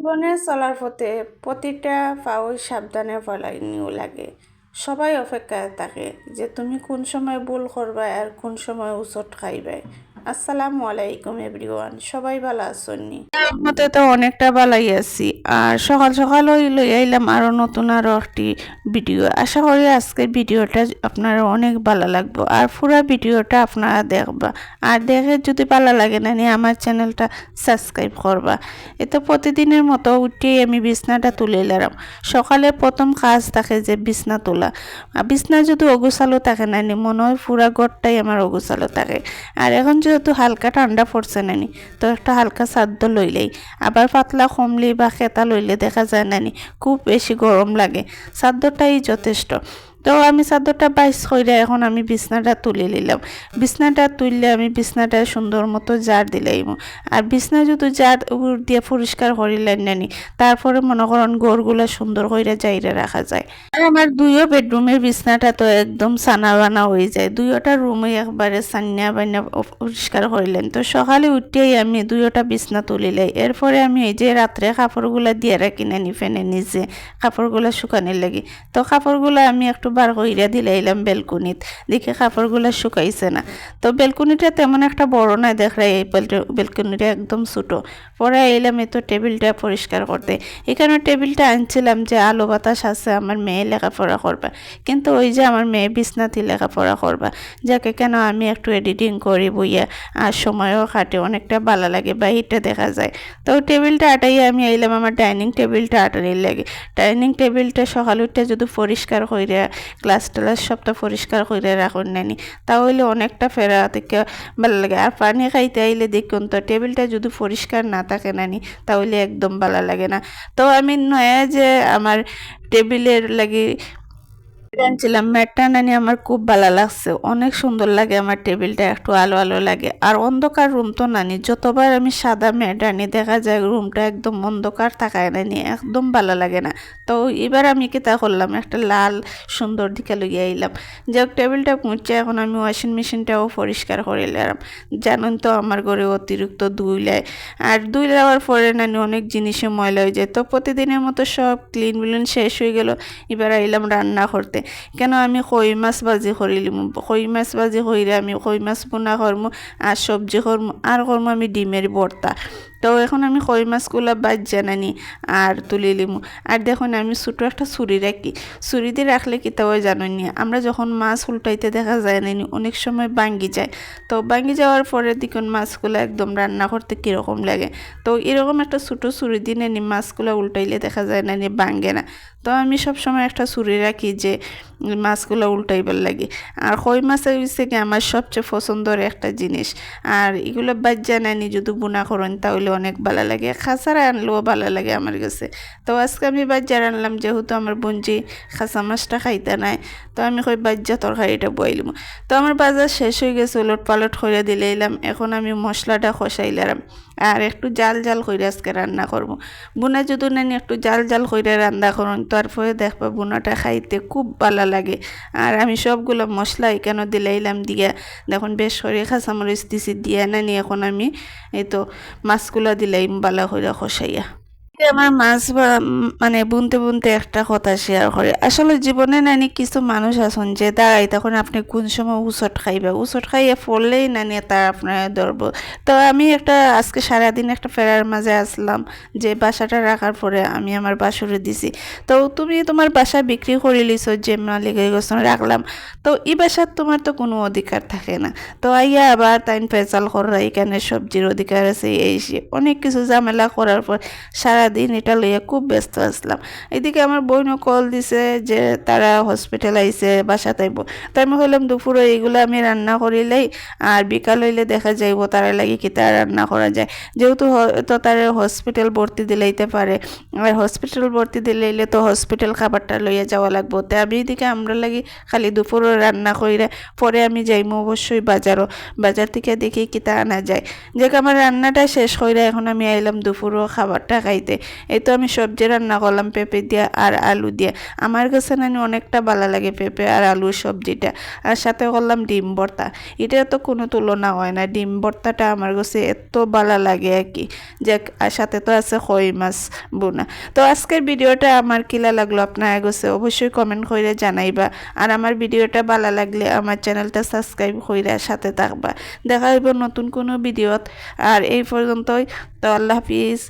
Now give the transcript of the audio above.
জীবনে চলার পথে প্রতিটা পাও সাবধানে ফলাই নিও লাগে। সবাই অপেক্ষায় থাকে যে তুমি কোন সময় ভুল করবা আর কোন সময় উচট খাইবাই। আসসালামু আলাইকুম এভরিওয়ান, সবাই ভালো আছেননি মতে তো অনেকটা ভালাই আছি। আর সকাল সকাল ওই লই আইলাম আরও নতুন আরও একটি ভিডিও। আশা করি আজকের ভিডিওটা আপনারা অনেক ভালো লাগবে। আর পুরো ভিডিওটা আপনারা দেখবা। আর দেখে যদি ভালো লাগে না, নিয়ে আমার চ্যানেলটা সাবস্ক্রাইব করবা। এতে প্রতিদিনের মতো উঠেই আমি বিছনাটা তুলে এলাম। সকালে প্রথম কাজ থাকে যে বিছনা তোলা। বিছনা যদি অগুছালো থাকে না নি মনে হয় পুরা ঘরটাই আমার অগুছালো থাকে। আর এখন যেহেতু হালকা ঠান্ডা পড়ছে নানি, তো একটা হালকা সাদ্য লইলেই। আবার পাতলা কমলি বা খেতা লইলে দেখা যায় নানি, খুব বেশি গরম লাগে। সাদ্যটাই যথেষ্ট। তো আমি চাদরটা বাইশ করে এখন আমি বিছনাটা তুলে নিলাম বিছনাটা তুললে আমি বিছনাটা সুন্দর মতো জার দিলাইম আর বিছনা যদি জার দিয়ে পরিষ্কার করিলেন নানি, তারপরে মনে করেন গোড়গুলো সুন্দর করে যাইরে রাখা যায়। আর আমার দুইও বেডরুমের বিছনাটা তো একদম সানা বানা হয়ে যায়। দুইটা রুমে একবারে সান্না বান্না পরিষ্কার করিলেন তো সকালে উঠেই আমি দুইটা বিছনা তুলিলাই এরপরে আমি এই যে রাত্রে কাপড়গুলো দিয়ে রাখি নানি ফেনে নিজে, কাপড়গুলো শুকানোর লাগি। তো কাপড়গুলো আমি একটু বার কইরা দিলাইলাম বেলকুনিত। দেখে কাপড়গুলো শুকাইছে না। তো বেলকুনিটা তেমন একটা বড় না দেখরা এই বেলকুনিটা একদম ছোটো। পরে এলাম এই তো টেবিলটা পরিষ্কার করতে। এখানে টেবিলটা আনছিলাম যে আলো বাতাস আছে, আমার মেয়ে লেখাপড়া করবা। কিন্তু ওই যে আমার মেয়ে বিছনাথি লেখাপড়া করবা। যাকে কেন আমি একটু এডিটিং করি বইয়া, আর সময়ও কাটে, অনেকটা ভালো লাগে, বাহিরটা দেখা যায়। তো টেবিলটা আটাইয়ে আমি এলাম আমার ডাইনিং টেবিলটা আটানির লাগে। ডাইনিং টেবিলটা সকাল উঠে যদি পরিষ্কার কইরা গ্লাস টালাস সবটা পরিষ্কার করে রাখুন নানি। তাহলে অনেকটা ফেরা থেকে ভালো লাগে। আর পানি খাইতে আইলে দেখুন তো, টেবিলটা যদি পরিষ্কার না থাকে নানি, তাহলে একদম ভালো লাগে না। তো আমি নয় যে আমার টেবিলের লাগি আনছিলাম। ম্যাটটা নানি আমার খুব ভালো লাগছে। অনেক সুন্দর লাগে আমার টেবিলটা, একটু আলো আলো লাগে। আর অন্ধকার রুম তো নানি যতবার আমি সাদা ম্যাট আনি, দেখা যায় রুমটা একদম অন্ধকার থাকায় নানি একদম ভালো লাগে না। তো এবার আমি তা করলাম? একটা লাল সুন্দর দিকে লইয়া আইলাম। যে টেবিলটা মুছে এখন আমি ওয়াশিং মেশিনটাও পরিষ্কার করে এলাম জানেন তো, আমার ঘরে অতিরিক্ত দুই ধুইলায় আর দুই দেওয়ার পরে নানি অনেক জিনিসে ময়লা হয়ে যায়। তো প্রতিদিনের মতো সব ক্লিন বিলিন শেষ হয়ে গেল। এবার আইলাম রান্না করতে। কেন আমি খই মাছ ভাজি করিলিম খই মাছ ভাজি কইরে আমি খই মাছ পোনা করমু? আর সবজি করমু? আর করমু আমি ডিমের ভর্তা। তো এখন আমি কই মাছগুলো বাদ জানানি আর তুলে লিমু। আর দেখুন, আমি ছোটো একটা ছুরি রাখি। ছুরি দিয়ে রাখলে কি তাও জানি আমরা যখন মাছ উল্টাইতে দেখা যায় না অনেক সময় বাঙ্গি যায়। তো বাঙ্গি যাওয়ার পরে দেখুন, মাছগুলো একদম রান্না করতে কীরকম লাগে। তো এরকম একটা ছোটো ছুরি দিয়ে নি মাছগুলো উল্টাইলে দেখা যায় না বাঙ্গে না। তো আমি সব সময় একটা ছুরি রাখি যে মাছগুলো উল্টাইবার লাগে। আর কই মাছ হচ্ছে কি, আমার সবচেয়ে পছন্দের একটা জিনিস। আর এগুলো বাজ্যা নানি যদি বোনা করেন, তাহলে অনেক ভালো লাগে। খাসারা আনলেও ভালো লাগে আমার কাছে। তো আজকে আমি বাজ্জার আনলাম যেহেতু আমার বঞ্জি খাসা মাছটা খাইতে নাই, তো আমি কই বাজ্যা তরকারিটা বইলাম তো আমার বাজার শেষ হয়ে গেছে উলট পালট করে দিলে এলাম। এখন আমি মশলাটা খসাইলাম আর একটু জাল জাল করে আজকে রান্না করব। বোনা যদি নানি একটু জাল জাল করে রান্না করুন, তারপরে দেখবা বোনাটা খাইতে খুব ভালো লাগে। আর আমি সবগুলো মশলা এখানে দিলাইলাম দিয়া। দেখুন, বেশ করে খাঁচামরিচ দিছি, দিয়া নানি এখন আমি। এই তো মাছগুলো বালা হইরা খসাইয়া। আমার মাছ মানে বুনতে বুনতে একটা কথা শেয়ার করে। আসলে জীবনে নানি কিছু মানুষ আছেন যে, দাঁড়াই, তখন আপনি কোন সময় উচট খাইবে? উচট খাইয়ে পড়লেই নানি তার আপনার ধরবো। তো আমি একটা, আজকে সারাদিন একটা ফেরার মাঝে আসলাম যে, বাসাটা রাখার পরে আমি আমার বাসুরে দিছি। তো তুমি তোমার বাসা বিক্রি করে লিছো, যে মালিকের গোসন রাখলাম। তো এই বাসার তোমার তো কোনো অধিকার থাকে না। তো আইয়া আবার তাইন ফেসাল করা এখানে সবজির অধিকার আছে, এই অনেক কিছু ঝামেলা করার পর সারা সারাদিন এটা লইয়া খুব ব্যস্ত আসলাম। এদিকে আমার বোনও কল দিছে যে তারা হসপিটাল আইছে, বাসা তাইব। তাই আমি হইলাম দুপুরে এইগুলো আমি রান্না করিলেই আর বিকাল হইলে দেখা যাইব তারা লাগি কি তারা রান্না করা যায়। যেহেতু তো তারা হসপিটাল ভর্তি দিলাইতে পারে। আর হসপিটাল ভর্তি দিলাইলে তো হসপিটাল খাবারটা লইয়া যাওয়া লাগবো। তাই আমি এদিকে আমরা লাগি খালি দুপুরে রান্না করিলে পরে আমি যাইমু অবশ্যই বাজারও। বাজার থেকে দেখি কিতা আনা যায়। যে আমার রান্নাটা শেষ করে এখন আমি আইলাম দুপুরও খাবারটা খাইতে। এই তো আমি সবজি রান্না করলাম পেঁপে দিয়ে আর আলু দিয়ে। আমার কাছে নানি অনেকটা ভালো লাগে পেঁপে আর আলুর সবজিটা। আর সাথে করলাম ডিম ভর্তা। এটা তো কোনো তুলনা হয় না। ডিম ভর্তাটা আমার কাছে এত ভালো লাগে আর কি। যে আর সাথে তো আছে কই মাছ বোনা। তো আজকের ভিডিওটা আমার কিলা লাগল আপনার কাছে অবশ্যই কমেন্ট করে জানাইবা। আর আমার ভিডিওটা ভালো লাগলে আমার চ্যানেলটা সাবস্ক্রাইব করে সাথে থাকবা। দেখা হইব নতুন কোনো ভিডিওত। আর এই পর্যন্তই। তো আল্লাহ হাফিজ।